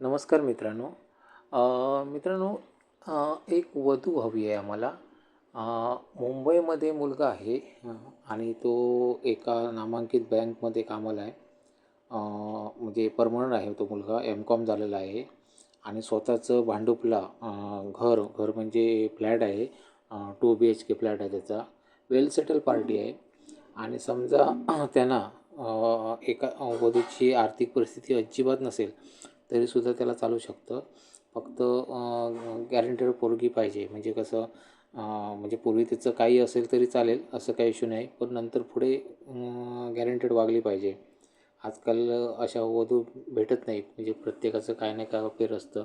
नमस्कार मित्रांनो. मित्रांनो एक वधू हवी आहे आम्हाला मुंबईमध्ये मुलगा आहे आणि तो एका नामांकित बँकमध्ये कामाला आहे. म्हणजे परमनंट आहे तो मुलगा एम कॉम झालेला आहे. आणि स्वतःचं भांडुपला घर घर म्हणजे फ्लॅट आहे. Two B H K flat आहे त्याचा. वेल सेटल पार्टी आहे. आणि समजा त्यांना एका वधूची आर्थिक परिस्थिती अजिबात नसेल तरीसुद्धा त्याला चालू शकतं. फक्त गॅरंटेड पोरगी पाहिजे. म्हणजे कसं म्हणजे पूर्वी तिचं काही असेल तरी चालेल असं काही इश्यू नाही. पण नंतर पुढे गॅरंटेड वागली पाहिजे. आजकाल अशा वधू भेटत नाहीत. म्हणजे प्रत्येकाचं काय नाही काय अफेअर असतं.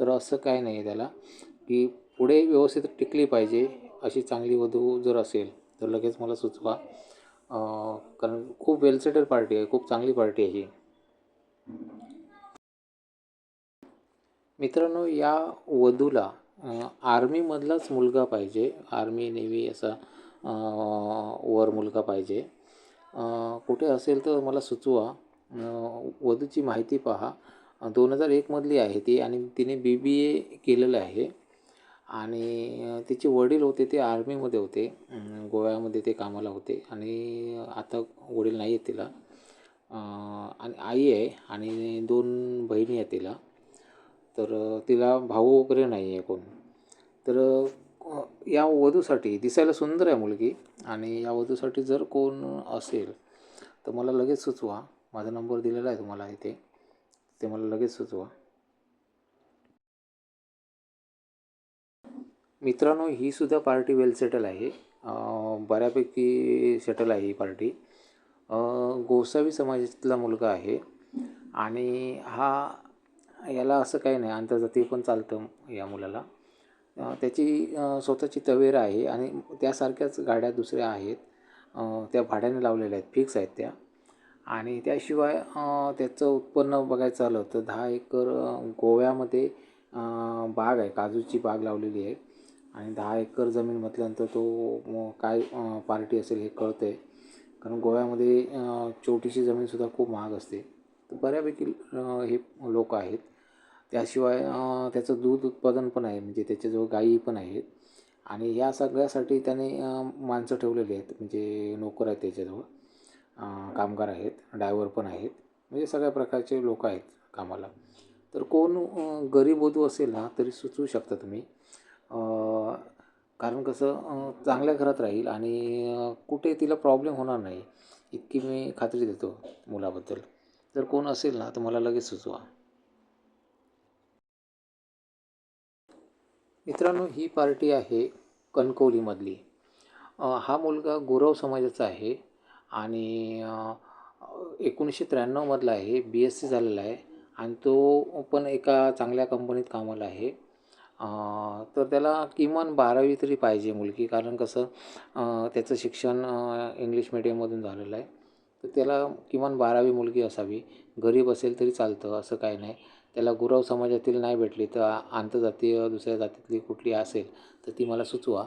तर असं काय नाही आहे त्याला. की पुढे व्यवस्थित टिकली पाहिजे अशी चांगली वधू जर असेल तर लगेच मला सुचवा. कारण खूप वेल पार्टी आहे. खूप चांगली पार्टी आहे ही. मित्रांनो या वधूला आर्मीमधलाच मुलगा पाहिजे. आर्मी नेव्ही असा वर मुलगा पाहिजे. कुठे असेल तर मला सुचवा. वधूची माहिती पहा. दोन हजार एकमधली आहे ती आणि तिने बी बी ए केलेलं आहे. आणि तिचे वडील होते ते आर्मीमध्ये होते. गोव्यामध्ये ते कामाला होते. आणि आता वडील नाही आहेत तिला आणि आई आहे आणि दोन बहिणी आहेत तिला. तर तिला भाऊ वगैरे नाही आहे कोण. तर या वधूसाठी दिसायला सुंदर आहे मुलगी आणि या वधूसाठी जर कोण असेल तर मला लगेच सुचवा. माझा नंबर दिलेला आहे तुम्हाला इथे. ते मला लगेच सुचवा. मित्रांनो ही सुद्धा पार्टी वेल सेटल आहे. बऱ्यापैकी सेटल आहे ही पार्टी. गोसावी समाजातला मुलगा आहे आणि हा याला असं काही नाही आंतरजातीय पण चालतं या मुलाला. त्याची स्वतःची तवेरा आहे आणि त्यासारख्याच गाड्या दुसऱ्या आहेत. त्या भाड्याने लावलेल्या आहेत फिक्स आहेत त्या. आणि त्याशिवाय त्याचं उत्पन्न बघायचं झालं तर दहा एकर गोव्यामध्ये बाग आहे काजूची बाग लावलेली आहे. आणि दहा एकर जमीन म्हटल्यानंतर तो काय पार्टी असेल हे कळतं आहे कारण गोव्यामध्ये छोटीशी जमीनसुद्धा खूप महाग असते. बऱ्यापैकी हे लोक आहेत. त्याशिवाय त्याचं दूध उत्पादन पण आहे. म्हणजे त्याच्याजवळ गायी पण आहेत. आणि या सगळ्यासाठी त्याने माणसं ठेवलेली आहेत. म्हणजे नोकर आहेत त्याच्याजवळ. कामगार आहेत. डायवर पण आहेत. म्हणजे सगळ्या प्रकारचे लोक आहेत कामाला. तर कोण गरीब वधू असेल ना तरी सुचवू शकता तुम्ही. कारण कसं चांगल्या घरात राहील आणि कुठे तिला प्रॉब्लेम होणार नाही. इतकी मी खात्री देतो मुलाबद्दल. जर कोण असेल ना तर मला लगेच सुचवा. मित्रांनो ही पार्टी आहे कणकवलीमधली. हा मुलगा गौरव समाजाचा आहे आणि एकोणीसशे त्र्याण्णवमधला आहे बी एस सी झालेला आहे आणि तो पण एका चांगल्या कंपनीत कामाला आहे. तर त्याला किमान बारावी तरी पाहिजे मुलगी कारण कसं त्याचं शिक्षण इंग्लिश मिडियममधून झालेलं आहे. तर त्याला किमान बारावी मुलगी असावी. गरीब असेल तरी चालतं असं काही नाही. त्याला गुरव समाजातील नाही भेटली तर आंतरजातीय दुसऱ्या जातीतली कुठली असेल तर ती मला सुचवा.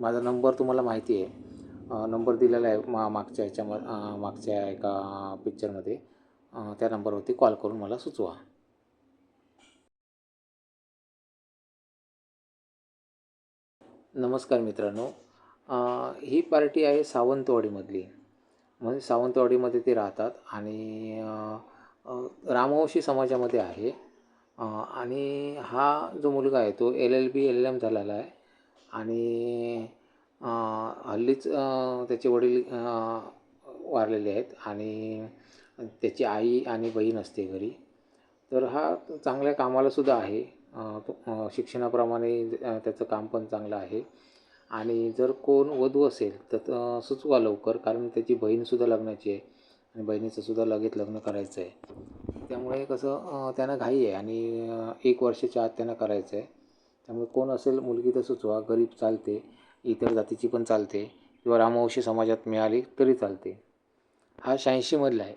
माझा नंबर तुम्हाला माहिती आहे. नंबर दिलेला आहे मा मागच्या याच्या मागच्या एका पिक्चरमध्ये. त्या नंबरवरती कॉल करून मला सुचवा. नमस्कार मित्रांनो. ही पार्टी आहे सावंतवाडीमधली. म्हणजे सावंतवाडीमध्ये ते राहतात आणि रामवंशी समाजामध्ये आहे. आणि हा जो मुलगा आहे तो L L B L L M झालेला आहे. आणि हल्लीच त्याचे वडील वारलेले आहेत आणि त्याची आई आणि बहीण असते घरी. तर हा चांगल्या कामालासुद्धा आहे. तो शिक्षणाप्रमाणे त्याचं काम पण चांगलं आहे. आणि जर कोण वधू असेल तर त- सुचवा लवकर कारण त्याची बहीणसुद्धा लग्नाची आहे आणि बहिणीचंसुद्धा लगेच लग्न करायचं आहे त्यामुळे कसं त्यांना घाई आहे आणि एक वर्षाच्या आत त्यांना करायचं आहे त्यामुळे कोण असेल मुलगी तर सुचवा गरीब चालते इतर जातीची पण चालते किंवा रामवंशी समाजात मिळाली तरी चालते. हा शहाऐंशीमधला आहे.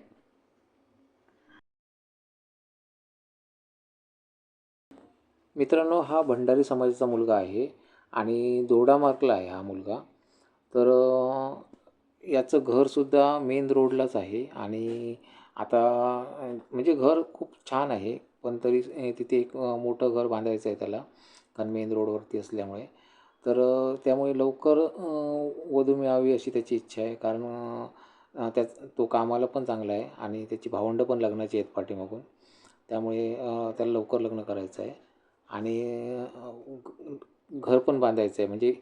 मित्रांनो हा भंडारी समाजाचा मुलगा आहे. आणि दोडामार्गला आहे हा मुलगा. तर याचं घरसुद्धा मेन रोडलाच आहे आणि आता म्हणजे घर खूप छान आहे पण तरी तिथे एक मोठं घर बांधायचं आहे त्याला कारण मेन रोडवरती असल्यामुळे. तर त्यामुळे लवकर वधू मिळावी अशी त्याची इच्छा आहे कारण त्या तो कामाला पण चांगला आहे आणि त्याची भावंडं पण लग्नाची आहेत पाठीमागून. त्यामुळे त्याला लवकर लग्न करायचं आहे. आणि घर पण बांधायचं आहे. म्हणजे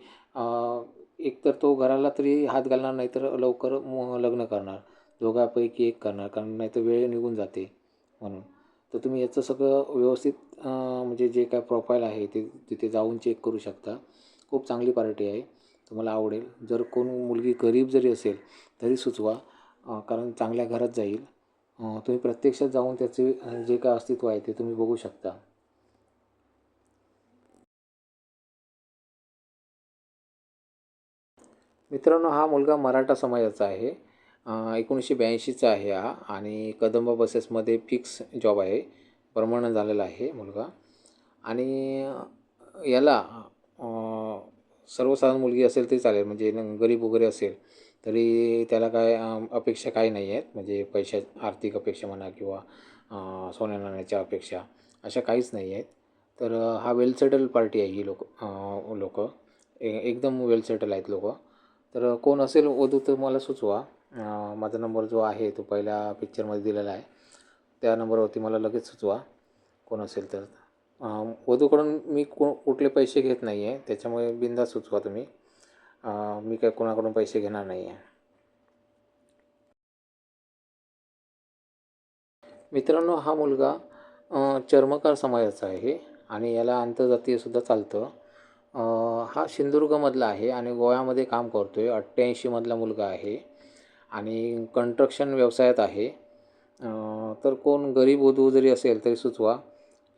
एकतर तो घराला तरी हात घालणार नाही तर लवकर म- लग्न करणार. दोघापैकी एक करणार कारण नाही तर वेळ निघून जाते म्हणून. तर तुम्ही याचं सगळं व्यवस्थित म्हणजे जे काय प्रोफाईल आहे ते तिथे जाऊन चेक करू शकता. खूप चांगली पार्टी आहे. तुम्हाला आवडेल. जर कोण मुलगी गरीब जरी असेल तरी सुचवा कारण चांगल्या घरात जाईल. तुम्ही प्रत्यक्षात जाऊन त्याचे जे काय अस्तित्व आहे ते तुम्ही बघू शकता. मित्रांनो हा मुलगा मराठा समाजाचा आहे. एकोणीसशे ब्याऐंशीचा आहे हा आणि कदंब बसेसमध्ये फिक्स जॉब आहे. परमनंट झालेला आहे मुलगा. आणि याला सर्वसाधारण मुलगी असेल तरी चालेल. म्हणजे गरीब वगैरे असेल तरी त्याला काय अपेक्षा काही नाही आहेत. म्हणजे पैशा आर्थिक अपेक्षा म्हणा किंवा सोन्या नाण्याच्या अपेक्षा अशा काहीच नाही आहेत. तर हा वेल सेटल पार्टी आहे ही लोक लोक. एकदम वेल सेटल आहेत लोकं. तर कोण असेल वधू तर मला सुचवा. माझा नंबर जो आहे तो पहिल्या पिक्चरमध्ये दिलेला आहे. त्या नंबरवरती मला लगेच सुचवा. कोण असेल तर. वधूकडून मी को कुठले पैसे घेत नाही आहे त्याच्यामुळे बिंदा सुचवा तुम्ही. मी काय कोणाकडून पैसे घेणार नाही आहे मित्रांनो हा मुलगा चर्मकार समाजाचा आहे आणि याला आंतरजातीयसुद्धा चालतं. हा सिंधुदुर्गमधला आहे आणि गोव्यामध्ये काम करतो आहे अठ्ठ्याऐंशीमधला मुलगा आहे आणि कंस्ट्रक्शन व्यवसायात आहे. तर कोण गरीब वधू जरी असेल तरी सुचवा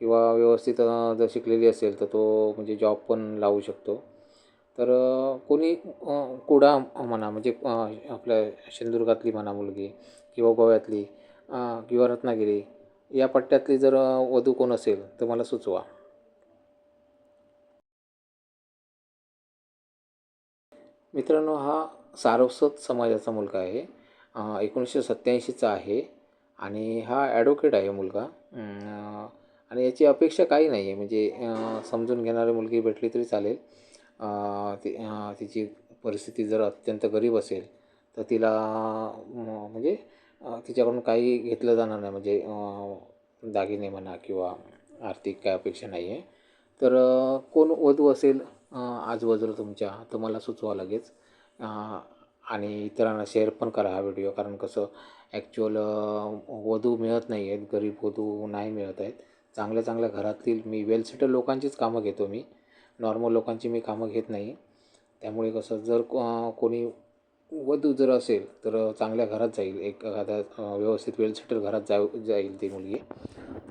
किंवा व्यवस्थित जर शिकलेली असेल तर तो म्हणजे जॉब पण लावू शकतो. तर कोणी कुडा म्हणा म्हणजे आपल्या सिंधुदुर्गातली म्हणा मुलगी किंवा गोव्यातली किंवा रत्नागिरी या पट्ट्यातली जर वधू कोण असेल तर मला सुचवा. मित्रांनो हा सारस्वत समाजाचा मुलगा आहे. एकोणीसशे सत्त्याऐंशीचा आहे आणि हा ॲडव्होकेट आहे मुलगा. आणि याची अपेक्षा काही नाही आहे म्हणजे समजून घेणारी मुलगी भेटली तरी चालेल. ती तिची परिस्थिती जर अत्यंत गरीब असेल तर तिला म्हणजे तिच्याकडून काही घेतलं जाणार नाही. म्हणजे दागिने म्हणा किंवा आर्थिक काय अपेक्षा नाही आहे तर कोण वधू असेल? आज आजूबाजूला तुमच्या तुम्हाला सुचवा लगेच. आणि इतरांना शेअर पण करा हा व्हिडिओ कारण कसं ॲक्च्युअल वधू मिळत नाही आहेत गरीब वधू नाही मिळत आहेत. चांगल्या चांगल्या घरातील मी वेल सेटल लोकांचीच कामं घेतो मी. नॉर्मल लोकांची मी कामं घेत नाही. त्यामुळे कसं जर कोणी वधू जर असेल तर चांगल्या घरात जाईल. एक एखाद्या व्यवस्थित वेल सेटल घरात जाऊ जाईल ती मुलगी.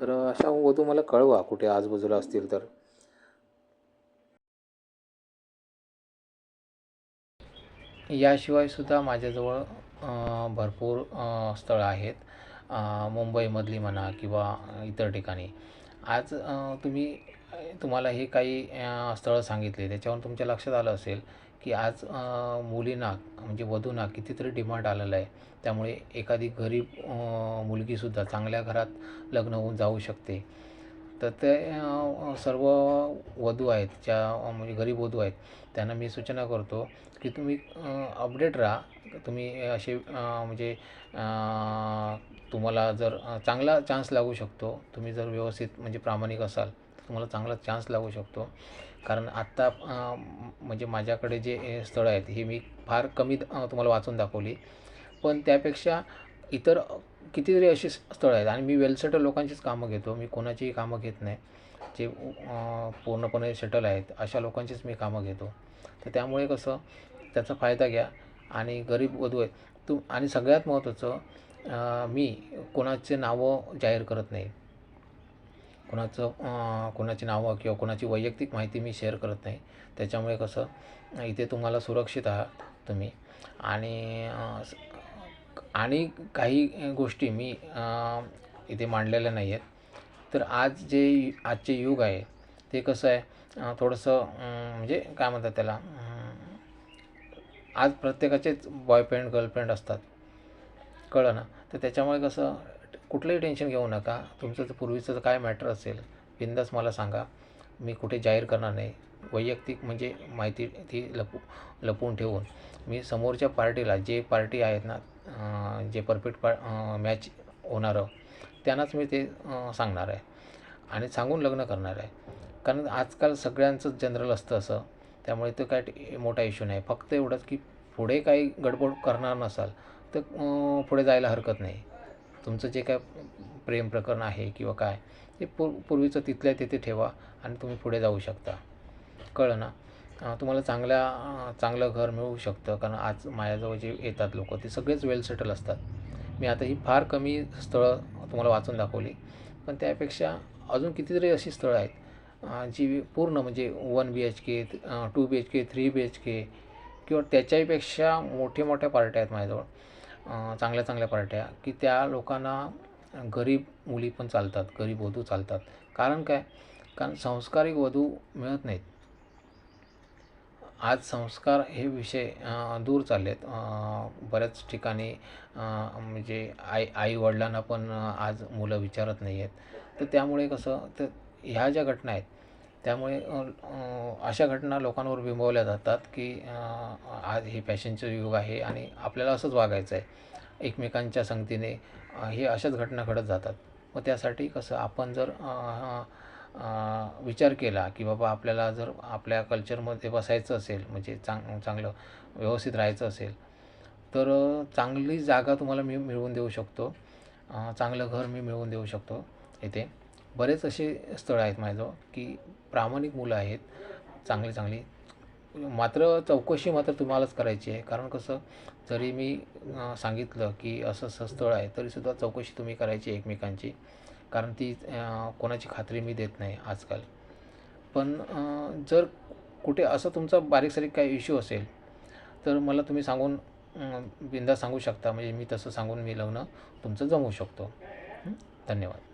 तर अशा वधू मला कळवा कुठे आजूबाजूला असतील तर. याशिवाय सुद्धा माझ्याजवळ भरपूर स्थळं आहेत. मुंबईमधली म्हणा किंवा इतर ठिकाणी. आज तुम्ही तुम्हाला हे काही स्थळं सांगितले. त्याच्यावरून तुमच्या लक्षात आलं असेल की आज मुलींना म्हणजे वधूंना कितीतरी डिमांड आलेलं आहे. त्यामुळे एखादी गरीब मुलगीसुद्धा चांगल्या घरात लग्न होऊन जाऊ शकते. तर ते सर्व वधू आहेत ज्या म्हणजे गरीब वधू आहेत त्यांना मी सूचना करतो की तुम्ही अपडेट राहा. तुम्ही असे म्हणजे तुम्हाला जर चांगला चान्स लागू शकतो तुम्ही जर व्यवस्थित म्हणजे प्रामाणिक असाल तर तुम्हाला चांगला चान्स लागू शकतो. कारण आत्ता म्हणजे माझ्याकडे जे स्थळं आहेत ही मी फार कमी तुम्हाला वाचून दाखवली. पण त्यापेक्षा इतर कितीतरी अशी स्थळं आहेत. आणि मी वेल सेटल लोकांचीच कामं घेतो. मी कोणाचीही कामं घेत नाही. जे पूर्णपणे सेटल आहेत अशा लोकांचीच मी कामं घेतो. तर त्यामुळे कसं त्याचा फायदा घ्या. आणि गरीब वधू आहेत. तू आणि सगळ्यात महत्त्वाचं मी कोणाचे नावं जाहीर करत नाही. कोणाचं कुणाची कोणाची नावं किंवा कोणाची वैयक्तिक माहिती मी शेअर करत नाही. त्याच्यामुळे कसं इथे तुम्हाला सुरक्षित आहात तुम्ही. आणि आणि काही गोष्टी मी इथे मांडलेल्या नाही आहेत तर आज जे आजचे युग आहे ते कसं आहे थोडंसं म्हणजे काय म्हणतात त्याला आज प्रत्येकाचेच बॉयफ्रेंड गर्लफ्रेंड असतात. कळलं ना? तर त्याच्यामुळे कसं कुठलंही टेन्शन घेऊ नका. तुमचं पूर्वीचं काय मॅटर असेल? बिंदास मला सांगा. मी कुठे जाहीर करणार नाही. वैयक्तिक म्हणजे माहिती ती लपू लपवून ठेवून मी समोरच्या पार्टीला जे पार्टी आहेत ना जे परफेक्ट पा मॅच होणारं त्यांनाच मी ते सांगणार आहे आणि सांगून लग्न करणार आहे. कारण आजकाल सगळ्यांचंच जनरल असतं असं त्यामुळे तो काय मोठा इश्यू नाही. फक्त एवढंच की पुढे काही गडबड करणार नसाल तर पुढे जायला हरकत नाही. तुमचं जे काय प्रेम प्रकरण आहे किंवा काय ते पूर पूर्वीचं तिथल्या तिथे ठेवा आणि तुम्ही पुढे जाऊ शकता. कळलं ना तुम्हाला चांगल्या चांगलं घर मिळू शकतं. कारण आज माझ्याजवळ जे येतात लोक ते सगळेच वेल सेटल असतात. मी आता ही फार कमी स्थळं तुम्हाला वाचून दाखवली. पण त्यापेक्षा अजून कितीतरी अशी स्थळं आहेत जी पूर्ण म्हणजे one B H K two B H K three B H K किंवा त्याच्याहीपेक्षा मोठ्या मोठ्या पार्ट्या आहेत माझ्याजवळ. चांगल्या चांगल्या पार्ट्या की त्या लोकांना गरीब मुली पण चालतात गरीब वधू चालतात. कारण काय? कारण संस्कारिक वधू मिळत नाहीत. आज संस्कार हे विषय दूर चालले आहेत बऱ्याच ठिकाणी म्हणजे आई आईवडिलांना पण आज मुलं विचारत नाही आहेत तर त्यामुळे कसं तर ह्या ज्या घटना आहेत त्यामुळे अशा घटना लोकांवर बिंबवल्या जातात की आज हे फॅशनचं युग आहे आणि आपल्याला असंच वागायचं आहे एकमेकांच्या संगतीने हे अशाच घटना घडत जातात. मग त्यासाठी कसं आपण जर विचार केला की बाबा आपल्याला जर आपल्या कल्चरमध्ये बसायचं असेल म्हणजे चांग चांगलं व्यवस्थित राहायचं असेल तर चांगली जागा तुम्हाला मी मिळवून देऊ शकतो. चांगलं घर मी मिळवून देऊ शकतो इथे. बरेच असे स्थळं आहेत माझ्याजवळ की प्रामाणिक मुलं आहेत चांगली चांगली. मात्र चौकशी मात्र तुम्हालाच करायची आहे. कारण कसं जरी मी सांगितलं की असं असं स्थळ आहे तरीसुद्धा चौकशी तुम्ही करायची एकमेकांची. कारण ती कोणाची खात्री मी देत नाही आजकाल. पण जर कुठे असं तुमचा बारीक सारीक काही इश्यू असेल तर मला तुम्ही सांगून बिंदा सांगू शकता. म्हणजे मी तसं सांगून मी लग्न तुमचं जमवू शकतो. धन्यवाद.